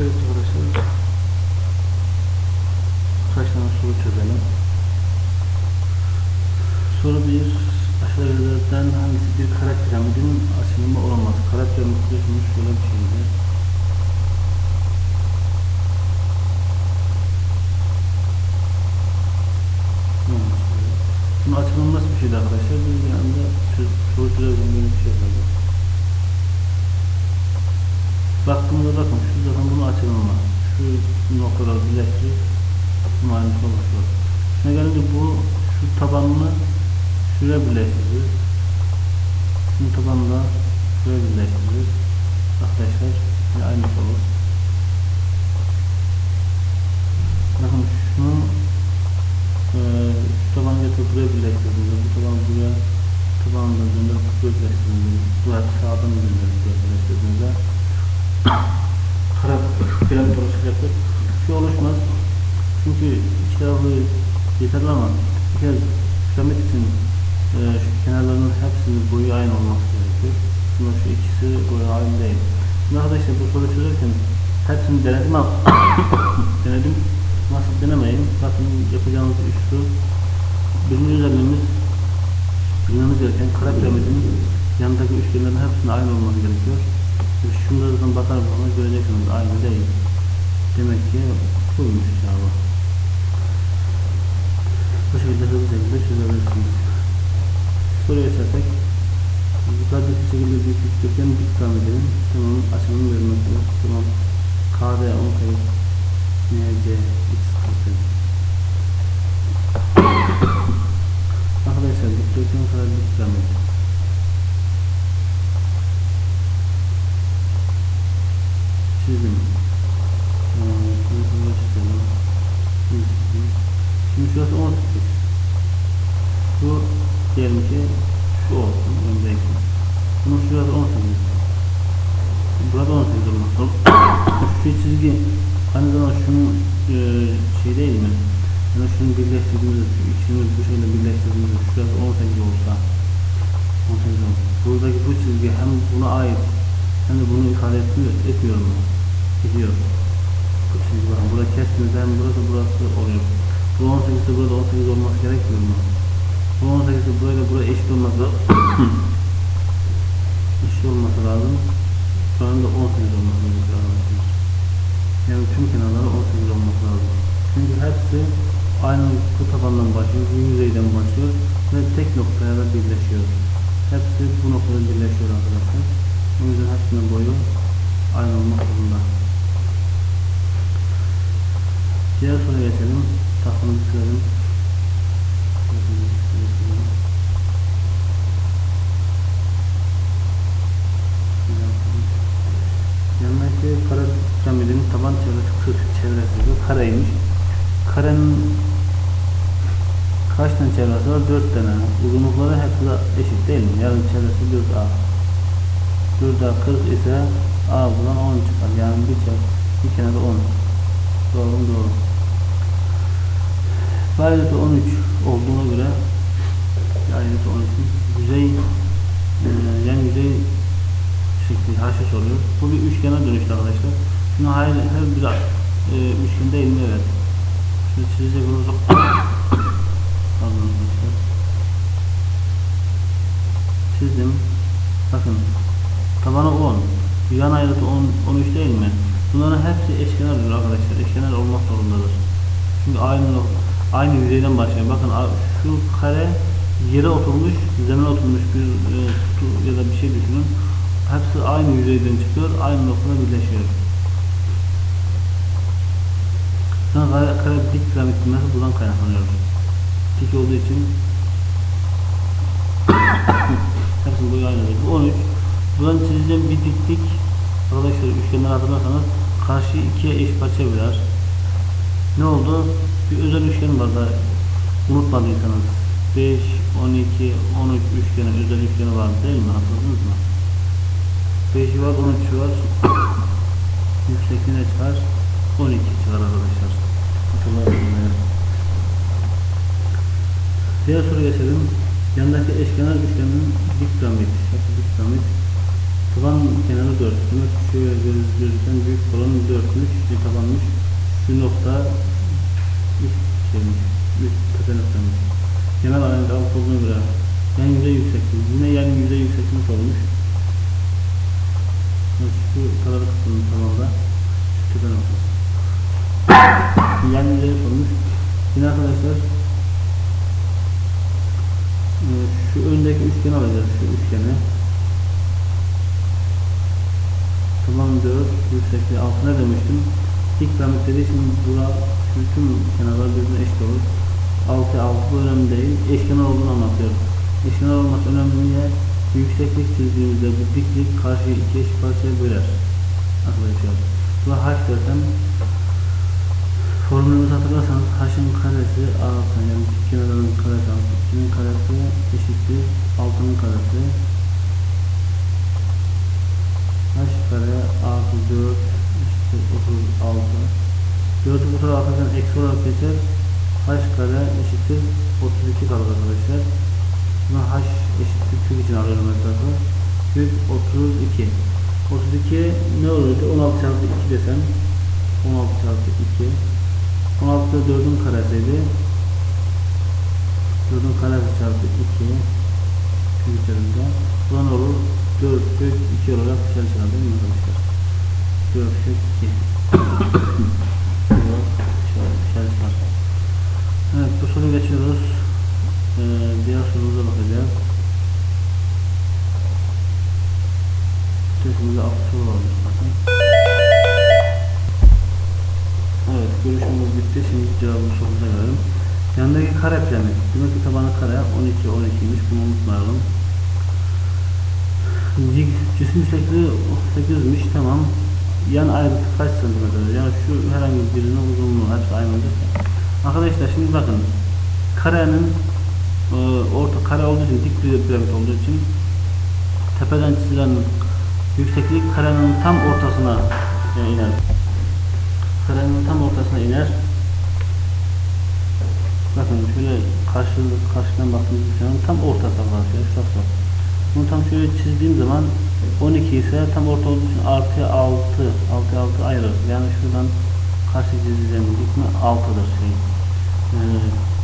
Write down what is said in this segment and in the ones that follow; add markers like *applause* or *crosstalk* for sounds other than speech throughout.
Evet arkadaşlar. Kaç Demek ki buymuş cevabı. Bu şekilde hızlı şekilde çözebilirsiniz. Soruya geçersek yukarıdaki şekilde bir dikdörtgen dik piramidin tamam açılımı verilmektedir. Tamam KD 18 NC X 48 Arkadaşlar dikdörtgen kadar dik piramit. çizdim. Şurası 18. Bu diyelim ki şu olsun öndeki. Bunun şurası 18. Burada 18 olmak lazım. şu çizgi aynı zamanda şunun e, şey değil mi? Yani şunu birleştirdiğimizde, şu ikisini bu şekilde birleştirdiğimizde şurası 18 olsa 18 olsa. Buradaki bu çizgi hem buna ait hem de bunu ifade etmiyor, etmiyor mu? Ediyor. Bu çizgi bakın burada kestiğimizde hem burası burası oluyor. Bu 18 ise burada 18 olması gerekmiyor mu? Bu 18 ise burayla buraya eşit olması *coughs* eşit olması lazım. Şu anda 18 olması arkadaşlar. Yani tüm kenarları 18 olması lazım. Çünkü hepsi aynı bu tabandan başlıyor, yüzeyden başlıyor ve tek noktaya da birleşiyor. Hepsi bu noktada birleşiyor arkadaşlar. O yüzden hepsinin boyu aynı olmak zorunda. Diğer soruya geçelim. Tahtamızı silelim. Yanındaki kara piramidin taban çevresi 40 çevresi diyor. Kareymiş. Karenin kaç tane çevresi var? 4 tane. Uzunlukları hepsi de eşit değil mi? Yarın çevresi 4A. 4A 40 ise A buradan 10 çıkar. Yani bir çevre, bir kenarda 10. Doğru? Doğru. Paydası 13 olduğuna göre paydası 13'ün yüzey e, yan yüzey şekli haşhaş oluyor. Bu bir üçgene dönüştü arkadaşlar. Şimdi hayır, her bir e, üçgen değil? Evet. Şimdi çizecek olursak *coughs* Pardon arkadaşlar. Çizdim. Bakın. Tabanı 10. Yan ayrıtı 10, 13 değil mi? Bunların hepsi eşkenar arkadaşlar. Eşkenar olmak zorundadır. Çünkü aynı nokta aynı yüzeyden başlıyor. Bakın şu kare yere oturmuş, zemine oturmuş bir e, kutu ya da bir şey düşünün. Hepsi aynı yüzeyden çıkıyor, aynı noktada birleşiyor. Sonra kare, kare dik piramit bilmesi buradan kaynaklanıyor. Dik olduğu için *coughs* hepsinin boyu aynı oluyor. Bu 13. Buradan çizeceğim bir diklik arkadaşlar üçgenden hatırlarsanız karşı ikiye eş parça böler. Ne oldu? Bir özel üçgen var da unutmadıysanız 5, 12, 13 üçgeni, özel üçgeni var değil mi? Hatırladınız mı? 5'i var, 13'ü var. *coughs* Yüksekliğine çıkar. 12 çıkar arkadaşlar. Hatırlayın. Diğer soruya geçelim. Yanındaki eşkenar üçgenin dik piramit. Şekil dik piramit. Taban kenarı 4. Demek göz, gözüken büyük olan 4'müş. Bir tabanmış. Şu nokta üst şeymiş. Üst tepe noktamış. Genel alanında alt olduğuna göre yan yüzey yüksekliği. Yine yan yüzey yüksekliği olmuş. Evet, Şu taralı kısmının tamamda şu tepe noktası. yan yüzey. Yine arkadaşlar e, şu öndeki üçgeni alacağız. Şu üçgeni. Taban 4, yüksekliği 6 ne demiştim? Dik piramit dediği için bura şu tüm kenarlar birbirine eşit olur. 6 6 bu önemli değil. Eşkenar olduğunu anlatıyor. Eşkenar olması önemli niye? Yükseklik çizdiğimizde bu diklik karşıyı iki eşit parçaya böler. Arkadaşlar. Buna h dersem formülümüzü hatırlarsanız h'ın karesi artı yani iki kenarının karesi artı 2'nin karesi eşittir 6'nın karesi h kare artı 4 eşittir 36 4'ü bu tarafa atarsan eksi olarak geçer. H kare eşittir 32 kalır arkadaşlar. Buna h eşittir kök için alıyorum etrafı. Kök 32 32 ne olurdu 16 çarpı 2 desem 16 çarpı 2 16 da 4'ün karesiydi. 4'ün karesi çarpı 2 kök üzerinde. Bu ne olur? 4 kök 2 olarak dışarı çıkar değil mi arkadaşlar? 4 kök 2 Yok, dışarı, dışarı çıkar Soru geçiyoruz. Ee, diğer sorumuza bakacağız. Testimizde 6 soru Evet görüşümüz bitti. Şimdi cevabı sorumuza gelelim Yandaki kare plani demek ki tabanı kare. 12 12'ymiş bunu unutmayalım. Cisim yüksekliği 8'miş tamam. Yan ayrıntı kaç santimetre? Yani şu herhangi birinin uzunluğu hepsi aynı olacak. Arkadaşlar şimdi bakın. Karenin e, orta kare olduğu için dik bir piramit olduğu için tepeden çizilen yükseklik karenin tam ortasına e, iner. Karenin tam ortasına iner. Bakın şöyle karşı karşıdan baktığımız piramit tam ortası arkadaşlar. Şurası. Bunu tam şöyle çizdiğim zaman 12 ise tam orta olduğu için artı 6 6 6 ayrı. Yani şuradan karşı çizeceğim dikme 6'dır şey. Ee,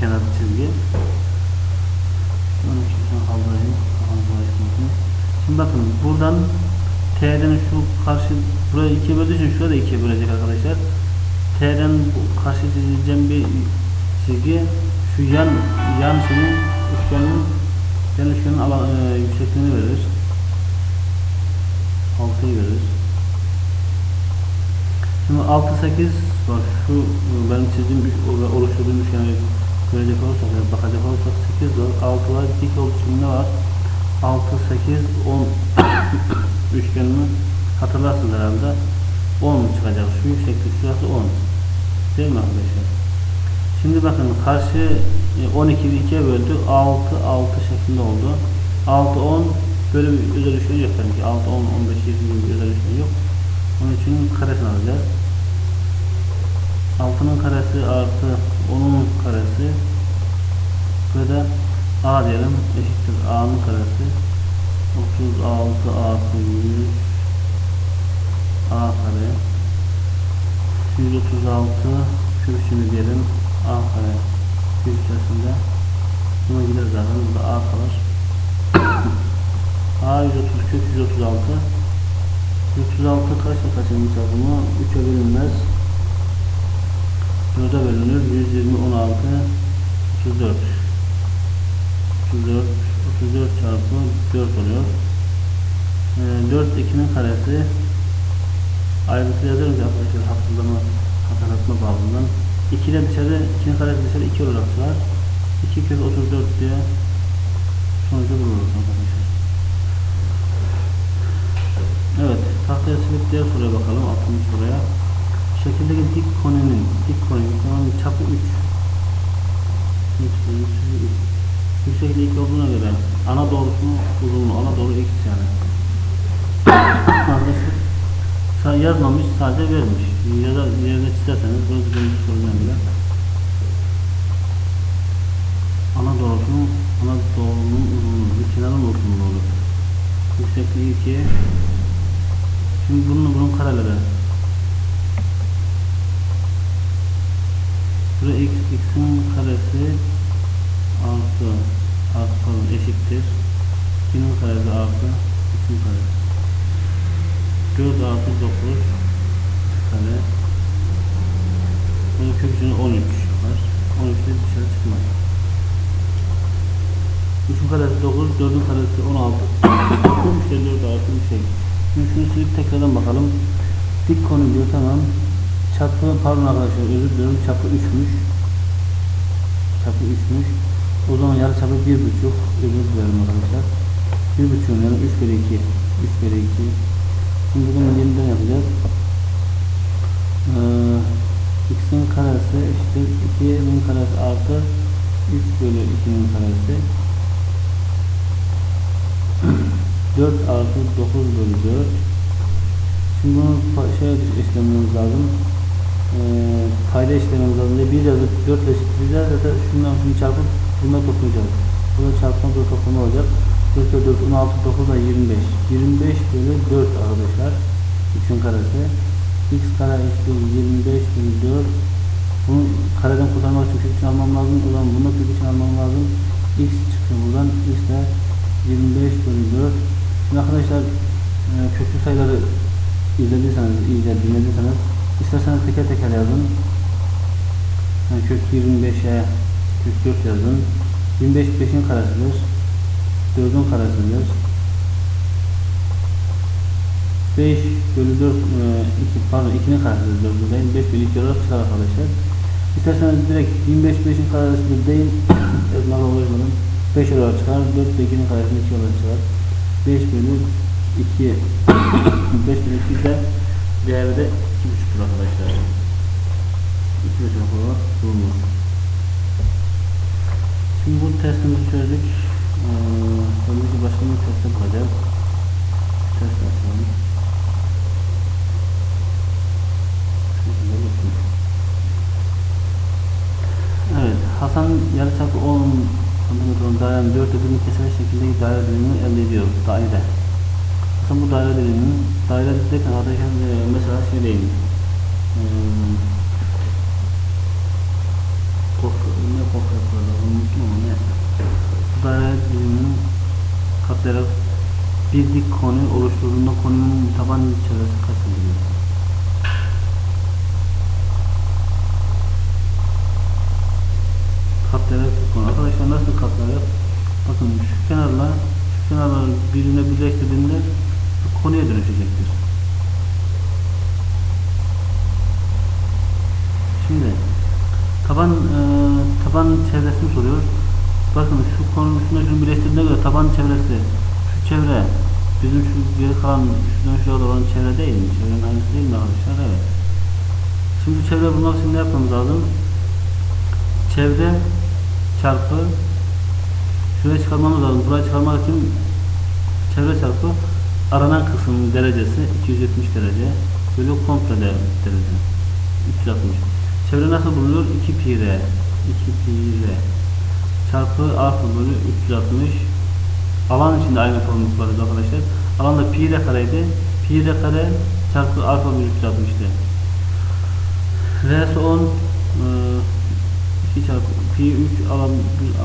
kenar çizgi. 12 şunu kaldırayım. Kafanızı açmasın. Şimdi bakın buradan T'den şu karşı burayı ikiye böldüğü için şurada ikiye bölecek arkadaşlar. T'den karşı çizeceğim bir çizgi şu yan yan şeyin üçgenin yan üçgenin alan, e, yüksekliğini verir. 6'yı verir. Şimdi 6 8 bak şu e, benim çizdiğim oluşturduğum üçgeni görecek olursak yani bakacak olursak 8 var. 6 var. Dik olduğu *coughs* ne var? 6 8 10 üçgenini hatırlarsınız herhalde. 10 çıkacak. Şu yükseklik şurası 10. Değil mi arkadaşlar? Şimdi bakın karşı e, 12'yi 2'ye böldü. 6 6 şeklinde oldu. 6 10 böyle bir özel üçgen yok tabii ki. 6 10 15 20 gibi özel üçgen yok. Onun için karesini alacağız. 6'nın karesi artı 10'un karesi ve de A diyelim. Eşittir A'nın karesi. 36 artı 100 A kare. 136 kürsünü diyelim. A kare bir içerisinde. Buna gider zaten. Burada A kalır. A 130 kök 136 136 kaçla kaçırmış bunu? 3'e bölünmez 4'e bölünür. 120 16 34 34 34 çarpı 4 oluyor. Ee, 4 2'nin karesi ayrıntı yazarız arkadaşlar hatırlama hatırlatma bağımından 2 ile dışarı 2'nin karesi dışarı 2 olarak çıkar. 2 kök 34 diye sonucu buluruz arkadaşlar. Evet tahtaya silip diğer soruya bakalım. 60 soruya şekildeki dik konenin dik konunun çapı 3 3 3 3 Yüksekliği 2 olduğuna göre ana doğrusunu uzunluğu ana doğru x yani. Sa- yazmamış sadece vermiş. Ya da yerine çizerseniz bir soruna göre ana doğrusunun ana doğrunun uzunluğu bir kenarın uzunluğu olur. Yüksekliği 2. Şimdi bunun bunun kareleri. Burada x, x'in karesi artı artı pardon eşittir. 2'nin karesi artı 2'nin karesi. 4 artı 9 kare. Bunun kök içinde 13 var. 13 de dışarı çıkmaz. 3'ün karesi 9, 4'ün karesi 16. 3 de 4 artı bir şey. Şimdi şunu silip tekrardan bakalım. Dik konu diyor tamam. Çapı pardon arkadaşlar özür diliyorum çapı 3'müş. Çapı 3'müş. O zaman yarı çapı 1.5. Özür dilerim arkadaşlar. 1.5'un yani 3 bölü 2. 3 bölü 2. Şimdi bunu yeniden yapacağız. Ee, x'in karesi eşittir 2'nin karesi artı 3 bölü 2'nin karesi *clears throat* 4 artı 9 bölü 4 Şimdi bunu şeye işlememiz lazım. Ee, payda işlememiz lazım. Bir yazıp 4 ile eşitleyeceğiz. Zaten şundan şunu çarpıp bununla toplayacağız. Burada çarpma burada toplama olacak. 4 ile 4, 16, 9 da 25. 25 bölü 4 arkadaşlar. 3'ün karesi. x kare eşittir 25 bölü 4. Bunu kareden kurtarmak için kök için almam lazım. O zaman bunu kök için almam lazım. x çıkıyor buradan. x de 25 bölü 4. Şimdi arkadaşlar e, köklü sayıları izlediyseniz, iyice dinlediyseniz isterseniz teker teker yazın. Yani kök 25'e kök 4 yazın. 25 5'in karesidir. 4'ün karesidir. 5 bölü 4 e, 2 pardon 2'nin karesidir 4'ün değil. 5 bölü 2 *coughs* olarak çıkar arkadaşlar. İsterseniz direkt 25 5'in karesidir değil. Yazmalı uğraşmadım. 5 olarak çıkar. 4 ve 2'nin karesini 2 olarak çıkar. 5 bölü 2 5 *coughs* bölü 2 de değeri de 2,5'tur arkadaşlar. 2,5 olarak bulunur. Şimdi bu testimizi çözdük. Ee, tabii ki başka bir teste bakacağız. Test açalım. Evet, Hasan yarıçapı 10 santimetre dairenin 4 ödülünü keserek şekildeki daire dilimini elde ediyor. Daire. Hasan bu daire diliminin daire derken arkadaşlar e, mesela şey değil. Ee, kok, ne kok yapıyorlar unuttum ama neyse. Bu daire diliminin katlayarak bir dik konu oluşturduğunda konunun taban çevresi kaç santimetre? katlayarak konu. Arkadaşlar nasıl katlayarak? Bakın şu kenarla şu kenarları birbirine birleştirdiğinde konuya dönüşecektir. Şimdi taban e, taban çevresini soruyor. Bakın şu konu şuna şunu birleştirdiğine göre taban çevresi şu çevre bizim şu geri kalan şuradan şuraya olan çevre değil mi? Çevrenin aynısı değil mi arkadaşlar? Evet. Şimdi bu çevre bulmak için ne yapmamız lazım? Çevre çarpı şuraya çıkarmamız lazım. Buraya çıkarmak için çevre çarpı aranan kısmın derecesi 270 derece bölü komple de derece 360. Çevre nasıl bulunuyor? 2 pi r 2 pi r çarpı artı bölü 360 alan içinde aynı formül kullanıyoruz arkadaşlar. Alanda pi r kareydi. Pi r kare çarpı alfa bölü 360'tı. R'si 10 2 çarpı pi 3 alam,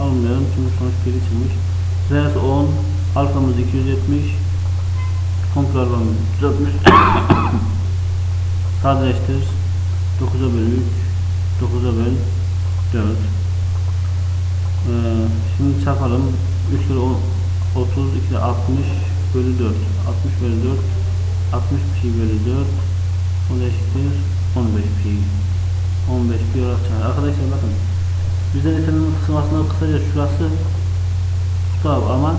almıyorum çünkü sonuç piri çıkmış. R'si 10, alfamız 270, kontrol alanımız 360. Sadeleştir. 9'a bölü 3, 9'a böl 4. Ee, şimdi çarpalım. 3 kere 10, 30, 2 de 60 bölü 4. 60 bölü 4, 60 pi bölü 4. O eşittir 15 pi. 15 pi olarak çıkar. Arkadaşlar bakın. Bizden istenen kısım aslında kısaca şurası tutar ama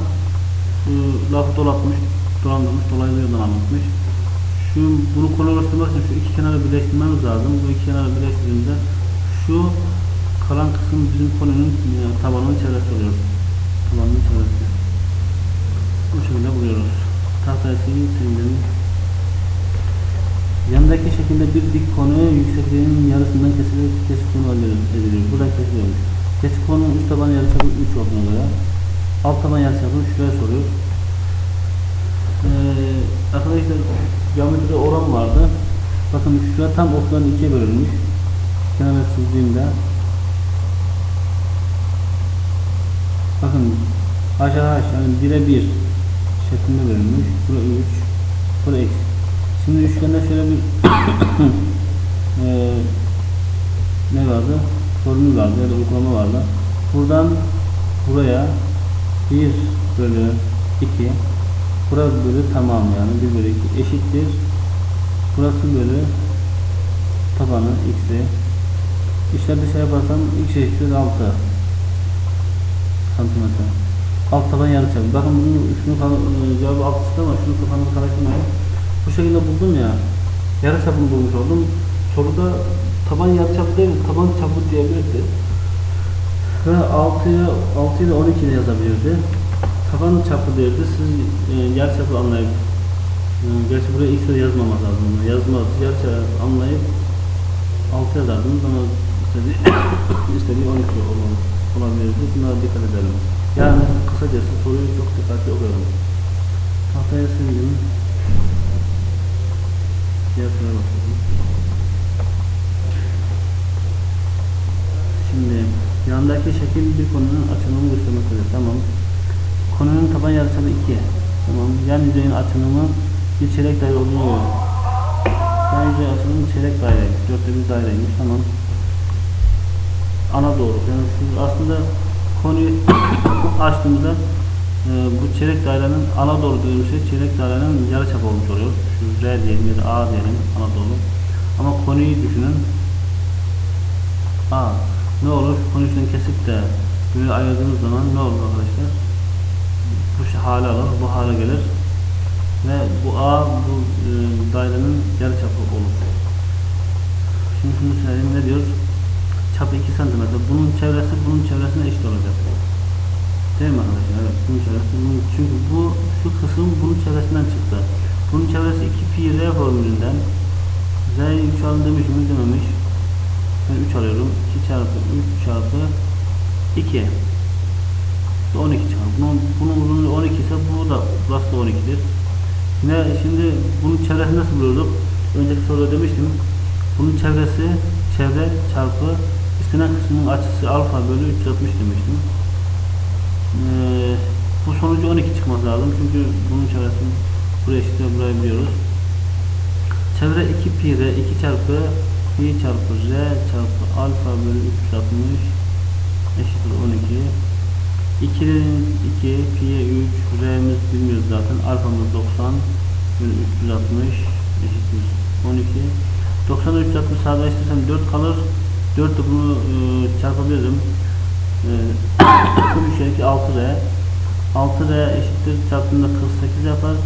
şu lafı dolatmış, dolandırmış, dolaylı yoldan anlatmış. Şu bunu konu oluşturmak için şu iki kenarı birleştirmemiz lazım. Bu iki kenarı birleştirdiğimizde şu kalan kısım bizim konunun e, tabanının çevresi oluyor. Tabanının çevresi. Bu şekilde buluyoruz. Tahtayı sildim. Yandaki şekilde bir dik konu yüksekliğinin yarısından kesilerek kesik konu ediliyor. Buradan kesiliyormuş. Kesik konunun üst taban yarıçapı 3 olduğuna göre alt taban yarıçapı şuraya soruyor. Ee, arkadaşlar geometride oran vardı. Bakın şurada tam ortadan ikiye bölünmüş. Kenara çizdiğimde bakın aşağı aşağı yani 1'e 1 şeklinde bölünmüş. Bura 3, bura eksi. Şimdi üçgende şöyle bir eee *coughs* ne vardı? Formül vardı ya da uygulama vardı. Buradan buraya 1 bölü 2 burası bölü tamam yani 1 bölü 2 eşittir. Burası bölü tabanı x'i İşler dışarı yaparsam x eşittir 6 santimetre. Alt taban yarıçap. Bakın bunu şunu cevabı alt çıktı ama şunu kafanızı karıştırmayın. Bu şekilde buldum ya. Yarıçapını bulmuş oldum. Soruda taban yarıçapı değil, taban çapı diyebilirdi. Ve 6'ya 6 ile 12 ile yazabilirdi. Taban çapı derdi. Siz e, yarıçapı anlayıp e, gerçi buraya x ile yazmamak lazım. Yazmaz. Yarıçapı anlayıp 6 yazardınız ama istediği, *coughs* istediği 12 olmalı, olabilirdi. Bunlara dikkat edelim. Yani kısacası soruyu çok dikkatli okuyorum. Tahtaya sildim. Diğer soruya. Şimdi yandaki şekil bir konunun açılımını göstermektedir. Tamam. Konunun taban yarıçapı 2. Tamam. Yan yüzeyin açılımı bir çeyrek daire olduğunu göre. Yan yüzey açılımı çeyrek daireymiş. Dörtte bir daireymiş. Tamam. Ana doğru. Yani aslında konuyu *coughs* açtığımızda e, bu çeyrek dairenin ana doğru dediğimiz şey çeyrek dairenin yarıçapı olmuş oluyor. Şu R diyelim ya da A diyelim ana doğru. Ama konuyu düşünün. A. Ne olur? Konuyu şuradan kesip de böyle ayırdığımız zaman ne olur arkadaşlar? Hale alır, bu hale gelir. Ve bu A bu e, dairenin yarıçapı olur. Şimdi şunu söyleyeyim ne diyor? Çapı 2 cm. Bunun çevresi bunun çevresine eşit olacak. Değil mi arkadaşlar? Evet. Bunun çevresi bunun, çünkü bu şu kısım bunun çevresinden çıktı. Bunun çevresi 2 pi r formülünden. Z'yi 3 alın demiş mi dememiş. Ben 3 alıyorum. 2 çarpı 3 çarpı 2. 12 çarpı. Bunun, bunun uzunluğu 12 ise bu da burası da 12'dir. Yine şimdi bunun çevresini nasıl buluyorduk? Önceki soruda demiştim. Bunun çevresi çevre çarpı istenen kısmının açısı alfa bölü 360 demiştim. Ee, bu sonucu 12 çıkması lazım. Çünkü bunun çevresi buraya eşit ve burayı biliyoruz. Çevre 2 pi r 2 çarpı pi çarpı r çarpı alfa bölü 360 eşittir 12. 2'nin 2, pi'ye 3, r'miz bilmiyoruz zaten. Alfamız 90 bölü 360 eşittir 12. 90'da 360 sadeleştirirsem 4 kalır. 4 de bunu e, çarpabilirim. E, 3 2 6r. 6r eşittir çarptığında 48 yapar.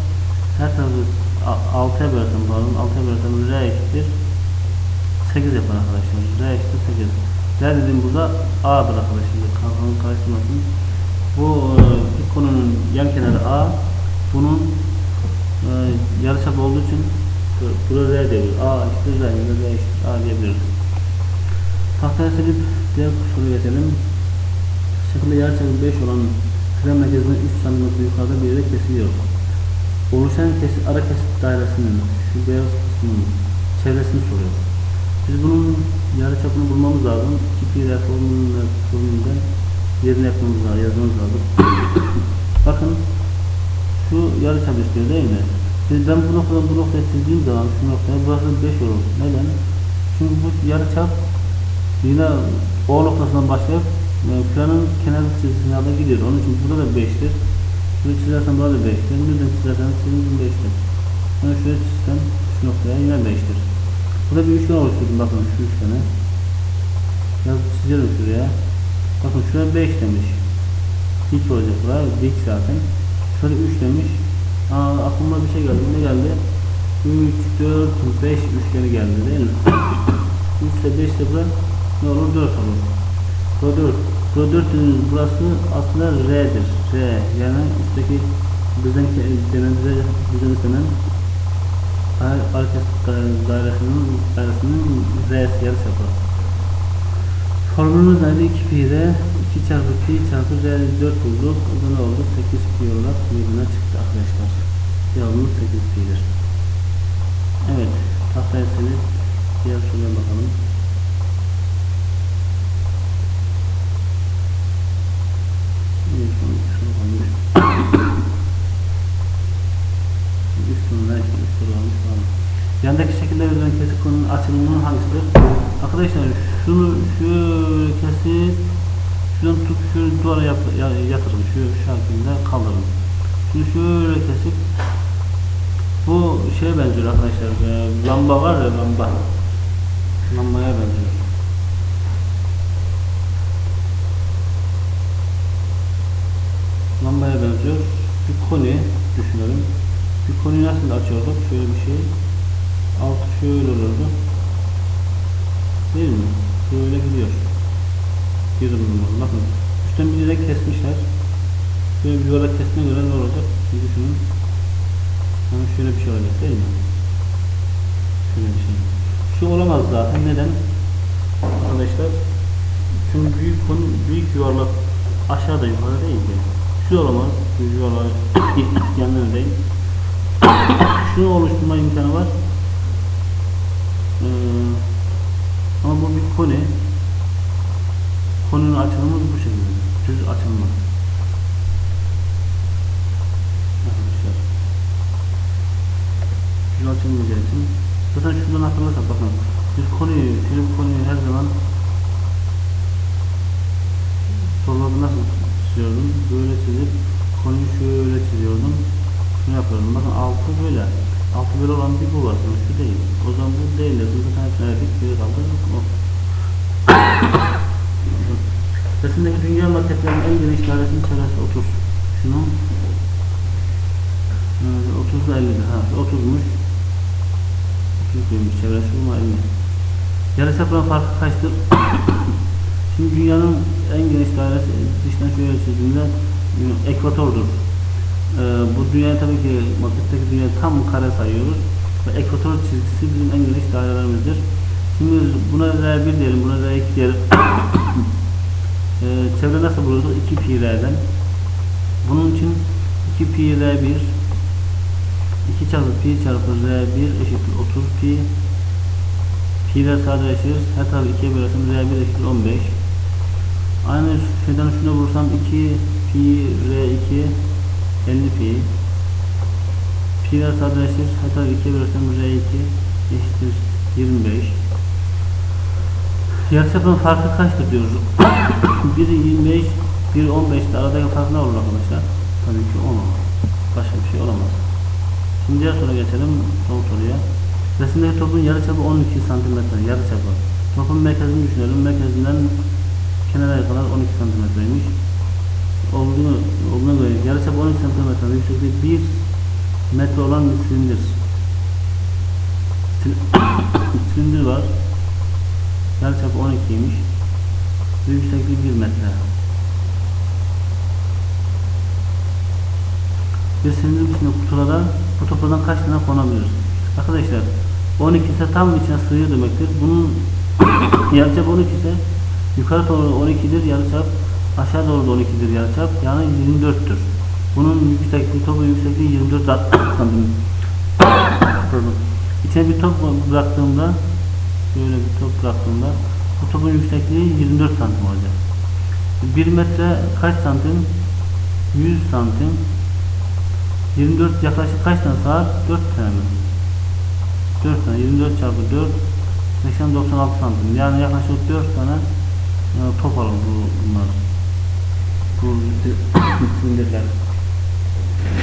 Her tarafı 6'ya bölersem pardon 6'ya bölersem r eşittir 8 yapar arkadaşlar. R eşittir 8. R dediğim burada A'dır arkadaşlar. Kafanı karıştırmasın. Bu e, bir konunun yan kenarı A. Bunun e, yarıçap olduğu için burada R diyoruz. A eşittir R, R eşittir A diyebiliriz. Tahtaya silip diğer soruya geçelim. Şekilde yarıçapı 5 olan fren merkezinden 3 cm yukarıda bir yere kesiliyor. Oluşan kesit, ara kesit dairesinin şu beyaz kısmının çevresini soruyor. Biz bunun yarıçapını bulmamız lazım. 2 pi r formülünden, formülünden yerine yapmamız lazım, yazmamız lazım. *coughs* Bakın şu yarıçap istiyor değil mi? Şimdi ben bu noktadan bu noktaya çizdiğim zaman şu noktaya burası 5 olur. Neden? Çünkü bu yarıçap yine O noktasından başlayıp e, planın kenar çizgisine kadar gidiyor. Onun için burada da 5'tir. Şurayı çizersen burada da 5'tir. Nereden çizersen sizin 5'tir. Ben şuraya çizsem şu noktaya yine 5'tir. Burada bir üçgen oluşturdum bakın şu üçgeni. Yazıp çizelim şuraya. Bakın şuraya 5 demiş. Dik olacak buraya. Dik zaten. Şöyle 3 demiş. Aa, aklıma bir şey geldi. Ne geldi? 3, 4, 5 üçgeni geldi değil mi? 3 ile 5 ile bura ne olur? 4 olur. Burada 4. Burada 4 dediğimiz burası aslında R'dir. R. Yani üstteki bizden denen bizden istenen hareket dairesinin dairesinin R'si yarıçapı. Formülümüz neydi? 2 pi R 2 çarpı pi çarpı R 4 bulduk. O da ne oldu? 8 pi olarak birbirine çıktı arkadaşlar. Cevabımız 8 pi'dir. Evet. Tahtaya silip diğer soruya bakalım. Bir soru, bir soru kalmış. Üç sorular, işte üç soru kalmış falan. Yandaki şekilde verilen kesik konunun açılımının hangisidir? Arkadaşlar şunu şöyle kesip şuradan tut şu duvara yap, ya- yatırın şu şekilde kaldırın. Şunu şöyle kesip bu şeye benziyor arkadaşlar. e, lamba var ya lamba. Lambaya benziyor. Lambaya benziyor. Bir koni düşünelim. Bir konuyu nasıl açıyorduk? Şöyle bir şey. Altı şöyle olurdu. Değil mi? Böyle gidiyor. Bir numaralı. Bakın. Kesmişler. Böyle bir yuvarlak kesme göre ne olacak? Bir düşünün. Yani şöyle bir şey olacak değil mi? Şöyle bir şey. Şu olamaz zaten. Neden? Arkadaşlar. Çünkü büyük konu, büyük yuvarlak aşağıda yukarı değil ki. Şu olamaz. Şu yuvarlak yanına değil. Şunu oluşturma imkanı var. Ee, ama bu bir koni. Konunun açılımı bu şekilde. Düz açılma. Arkadaşlar. Düz açılmayacağı için. Zaten şuradan hatırlarsak bakın. Biz konuyu, film konuyu her zaman sorularda nasıl çiziyordum? Böyle çizip konuyu şöyle çiziyordum. Şunu yapıyordum. Bakın altı böyle. Altı böyle olan bir bu var. Şu değil. O zaman bu değil zaten hepsine bir kaldı. O. Resimdeki dünya maddetlerinin en geniş dairesinin çevresi 30. Şunun evet, 30 da 50'de. Ha, 30'muş. 30 demiş çevresi ama 50. Yarıçapların farkı kaçtır? *coughs* Şimdi dünyanın en geniş dairesi dıştan şöyle çizdiğimde e, ekvatordur. Ee, bu dünya tabii ki makretteki dünya tam kare sayıyoruz. Ve ekvator çizgisi bizim en geniş dairelerimizdir. Şimdi buna R1 diyelim, buna R2 diyelim. *coughs* Ee, çevre nasıl bulurduk? 2 pi r'den. Bunun için 2 pi r1 2 çarpı pi çarpı r1 eşittir 30 pi pi'ler sadeleşir. Her tarafı 2'ye bölersem r1 eşittir 15. Aynı şeyden şunu vursam 2 pi r2 50 pi pi'ler sadeleşir. Her tarafı 2'ye bölersem r2 eşittir 25. Yarıçapın farkı kaçtır diyoruz. *coughs* biri 25, biri 15. Aradaki fark ne olur arkadaşlar? Tabii ki 10 olur. Başka bir şey olamaz. Şimdi diğer soruya geçelim. Son soruya. Resimdeki topun yarıçapı 12 santimetre. Yarıçapı. Topun merkezini düşünelim. Merkezinden kenara kadar 12 santimetreymiş. Olduğunu, olduğuna göre yarıçapı 12 santimetre. Yüksekliği 1 metre olan bir silindir. Sil-. Yarıçapı 12'ymiş. Ve yüksekliği 1 metre. Bir silindir içinde kutulara bu toplardan kaç tane konabilir? Arkadaşlar 12 ise tam içine sığıyor demektir. Bunun *coughs* yarıçap 12 ise yukarı doğru 12'dir yarıçap aşağı doğru da 12'dir yarıçap yani 24'tür. Bunun yüksekliği topun yüksekliği 24 *coughs* santim. *coughs* Pardon. İçine bir top bıraktığımda böyle bir top bıraktığımda bu topun yüksekliği 24 santim olacak. 1 metre kaç santim? 100 santim. 24 yaklaşık kaç tane saat? 4 tane mi? 4 tane. 24 çarpı 4 80 96 santim. Yani yaklaşık 4 tane e, top alır bu bunlar. Bu *coughs* silindirler.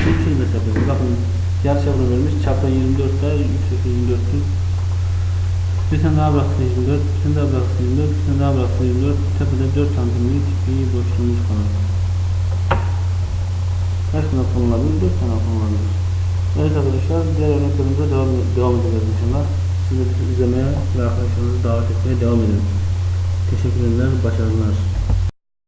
Bu şey mesela bakın yarı çapını vermiş. Çapı 24 da yüksek 24'tür. Bir tane daha bıraksın 24, bir tane daha bıraksın 24, bir tane daha bıraksın 24. Tepede 4 santimlik bir boşluğumuz kalır. Kaç tane konulabilir? 4 tane konulabilir. Evet arkadaşlar, diğer örneklerimize devam, devam edeceğiz inşallah. Sizi izlemeye ve arkadaşlarınızı davet etmeye devam edin. Teşekkür ederim, başarılar.